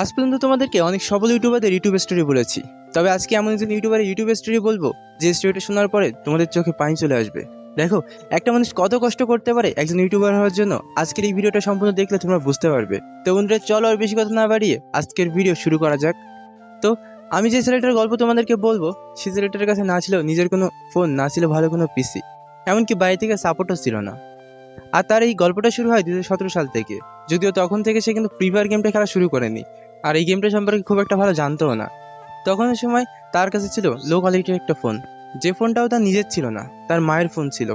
আজ পর্যন্ত তোমাদেরকে অনেক সফল ইউটিউবারদের ইউটিউব স্টোরি বলেছি। তবে আজকে এমন একজন ইউটিউবারের ইউটিউব স্টোরি বলব, যে স্টোরিটা শোনার পরে তোমাদের চোখে পানি চলে আসবে। দেখো, একটা মানুষ কত কষ্ট করতে পারে একজন ইউটিউবার হওয়ার জন্য, আজকের এই ভিডিওটা সম্পূর্ণ দেখলে তোমরা বুঝতে পারবে। তো বন্ধুরা, চলো আর বেশি কথা না বাড়িয়ে আজকের ভিডিও শুরু করা যাক। তো আমি যে ছেলেটার গল্প তোমাদেরকে বলব সেই ছেলেটার কাছে না ছিল নিজের কোনো ফোন না ছিল ভালো কোনো পিসি এমনকি বাড়ি থেকে সাপোর্টও ছিল না। আর তার এই গল্পটা শুরু হয় দুই হাজার সতেরো সাল থেকে, যদিও তখন থেকে সে কিন্তু ফ্রি ফায়ার গেমটা খেলা শুরু করেনি। আর এই গেমটা সম্পর্কে খুব একটা ভালো জানতেও না। তখনের সময় তার কাছে ছিল লো কোয়ালিটির একটা ফোন যে ফোনটাও তার নিজের ছিল না, তার মায়ের ফোন ছিল।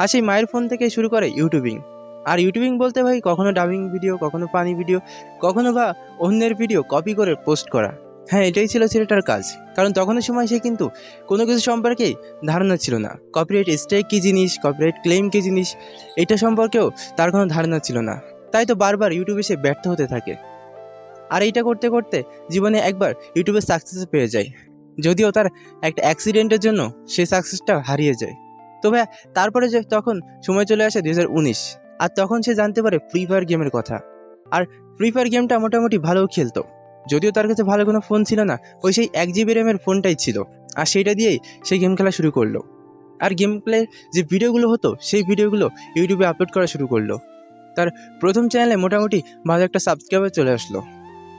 আর সেই মায়ের ফোন থেকে শুরু করে ইউটিউবিং আর ইউটিউবিং বলতে ভাই কখনো ডাবিং ভিডিও কখনো পানি ভিডিও কখনো বা অন্যের ভিডিও কপি করে পোস্ট করা। হ্যাঁ এটাই ছিল ছেলেটার কাজ। কারণ তখনের সময় সে কিন্তু কোনো কিছু সম্পর্কেই ধারণা ছিল না। কপিরাইট স্ট্রাইক কী জিনিস কপিরাইট ক্লেম কী জিনিস, এটা সম্পর্কেও তার কোনো ধারণা ছিল না। তাই তো বারবার ইউটিউবে সে ব্যর্থ হতে থাকে। আর এইটা করতে করতে জীবনে একবার ইউটিউবে সাকসেস পেয়ে যায়। যদিও তার একটা অ্যাক্সিডেন্টের জন্য সেই সাকসেসটা হারিয়ে যায়। তো তবে তারপরে যে তখন সময় চলে আসে দু হাজার উনিশ, আর তখন সে জানতে পারে ফ্রি ফায়ার গেমের কথা। আর ফ্রি ফায়ার গেমটা মোটামুটি ভালোও খেলতো। যদিও তার কাছে ভালো কোনো ফোন ছিল না, ওই সেই এক জিবি র্যামের ফোনটাই ছিল। আর সেইটা দিয়েই সে গেম খেলা শুরু করল। আর গেম প্লে যে ভিডিওগুলো হতো, সেই ভিডিওগুলো ইউটিউবে আপলোড করা শুরু করল। তার প্রথম চ্যানেলে মোটামুটি ভালো একটা সাবস্ক্রাইবার চলে আসলো।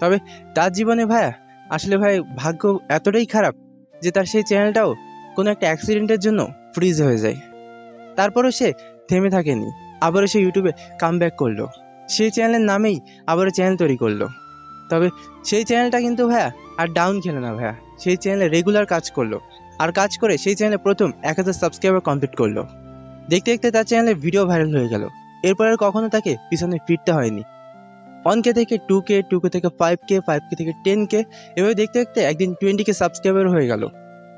তবে তার জীবনে ভাইয়া আসলে ভাই, ভাগ্য এতটাই খারাপ যে তার সেই চ্যানেলটাও কোনো একটা অ্যাক্সিডেন্টের জন্য ফ্রিজ হয়ে যায়। তারপরও সে থেমে থাকেনি, আবারও সে ইউটিউবে কাম ব্যাক করল। সেই চ্যানেলের নামেই আবারও চ্যানেল তৈরি করল। তবে সেই চ্যানেলটা কিন্তু ভাইয়া আর ডাউন খেলে না ভাইয়া সেই চ্যানেলে রেগুলার কাজ করল, আর কাজ করে সেই চ্যানেলে প্রথম এক হাজার সাবস্ক্রাইবার কমপ্লিট করল। দেখতে দেখতে তার চ্যানেলে ভিডিও ভাইরাল হয়ে গেল। এরপর কখনো তাকে পিছনে ফিরতে হয়নি। ওয়ান কে থেকে টু কে টু কে থেকে ফাইভ কে ফাইভ কে থেকে টেন কে এভাবে দেখতে দেখতে একদিন টোয়েন্টি কে সাবস্ক্রাইবার হয়ে গেল।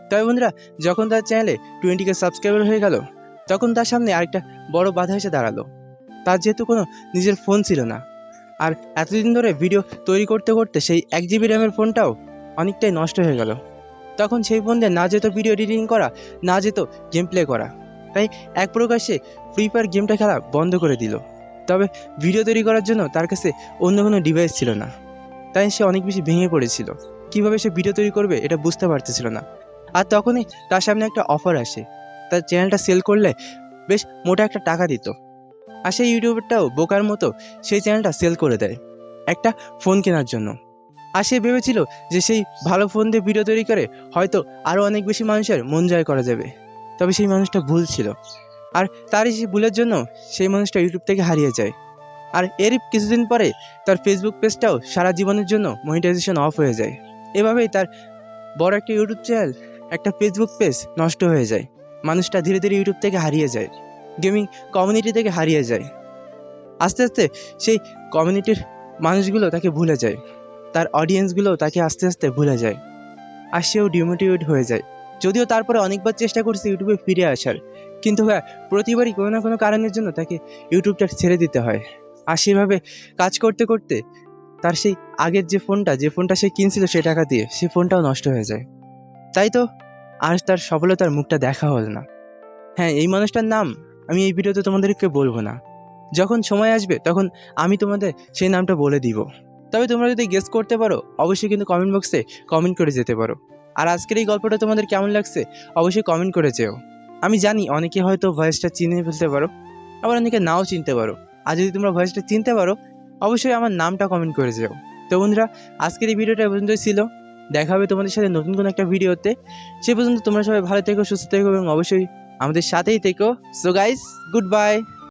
তবে বন্ধুরা, যখন তার চ্যানেলে টোয়েন্টি কে সাবস্ক্রাইবার হয়ে গেল, তখন তার সামনে আরেকটা বড় বাধা এসে দাঁড়াল। তার যেহেতু কোনো নিজের ফোন ছিল না, আর এতদিন ধরে ভিডিও তৈরি করতে করতে সেই এক জিবি র্যামের ফোনটাও অনেকটাই নষ্ট হয়ে গেল। তখন সেই ফোন দিয়ে না যেত ভিডিও এডিটিং করা, না যেত গেম প্লে করা। তাই এক প্রকার সে ফ্রি ফায়ার গেমটা খেলা বন্ধ করে দিল। তবে ভিডিও তৈরি করার জন্য তার কাছে অন্য কোনো ডিভাইস ছিল না। তাই সে অনেক বেশি ভেঙে পড়েছিল। কীভাবে সে ভিডিও তৈরি করবে এটা বুঝতে পারতেছিল না। আর তখনই তার সামনে একটা অফার আসে। তার চ্যানেলটা সেল করলে বেশ মোটা একটা টাকা দিত। আর সেই ইউটিউবারটাও বোকার মতো সেই চ্যানেলটা সেল করে দেয় একটা ফোন কেনার জন্য। আর সে ভেবেছিল যে সেই ভালো ফোন দিয়ে ভিডিও তৈরি করে হয়তো আরও অনেক বেশি মানুষের মন জয় করা যাবে। তবে সেই মানুষটা ভুল ছিল। আর তারই সেই ভুলের জন্য সেই মানুষটা ইউটিউব থেকে হারিয়ে যায়। আর এরই কিছুদিন পরে তার ফেসবুক পেজটাও সারা জীবনের জন্য মনিটাইজেশন অফ হয়ে যায়। এভাবেই তার বড় একটা ইউটিউব চ্যানেল একটা ফেসবুক পেজ নষ্ট হয়ে যায়। মানুষটা ধীরে ধীরে ইউটিউব থেকে হারিয়ে যায়। গেমিং কমিউনিটি থেকে হারিয়ে যায়। আস্তে আস্তে সেই কমিউনিটির মানুষগুলো তাকে ভুলে যায়। তার অডিয়েন্সগুলো তাকে আস্তে আস্তে ভুলে যায়। আর সেও ডিমোটিভেট হয়ে যায়। যদিও তারপরে অনেকবার চেষ্টা করছে ইউটিউবে ফিরে আসার। কিন্তু হ্যাঁ প্রতিবারই কোনো না কোনো কারণের জন্য তাকে ইউটিউবটা ছেড়ে দিতে হয়। আর সেভাবে কাজ করতে করতে তার সেই আগের যে ফোনটা যে ফোনটা সে কিনছিল সে টাকা দিয়ে সেই ফোনটাও নষ্ট হয়ে যায়। তাই তো, আর তার সফলতার মুখটা দেখা হল না। হ্যাঁ এই মানুষটার নাম আমি এই ভিডিওতে তোমাদেরকে বলব না। যখন সময় আসবে, তখন আমি তোমাদের সেই নামটা বলে দিব। তবে তোমরা যদি গেস করতে পারো, অবশ্যই কিন্তু কমেন্ট বক্সে কমেন্ট করে যেতে পারো। আর আজকের এই গল্পটা তোমাদের কেমন লাগছে, অবশ্যই কমেন্ট করে যেও। আমি জানি অনেকে হয়তো ভয়েসটা চিনে ফেলতে পারো, আবার অনেকে নাও চিনতে পারো। আর যদি তোমরা ভয়েসটা চিনতে পারো, অবশ্যই আমার নামটা কমেন্ট করে যেও। তো বন্ধুরা, আজকের এই ভিডিওটা পর্যন্তই ছিল। দেখা হবে তোমাদের সাথে নতুন কোনো একটা ভিডিওতে। সে পর্যন্ত তোমরা সবাই ভালো থেকো, সুস্থ থেকো এবং অবশ্যই আমাদের সাথেই থেকো। So guys good bye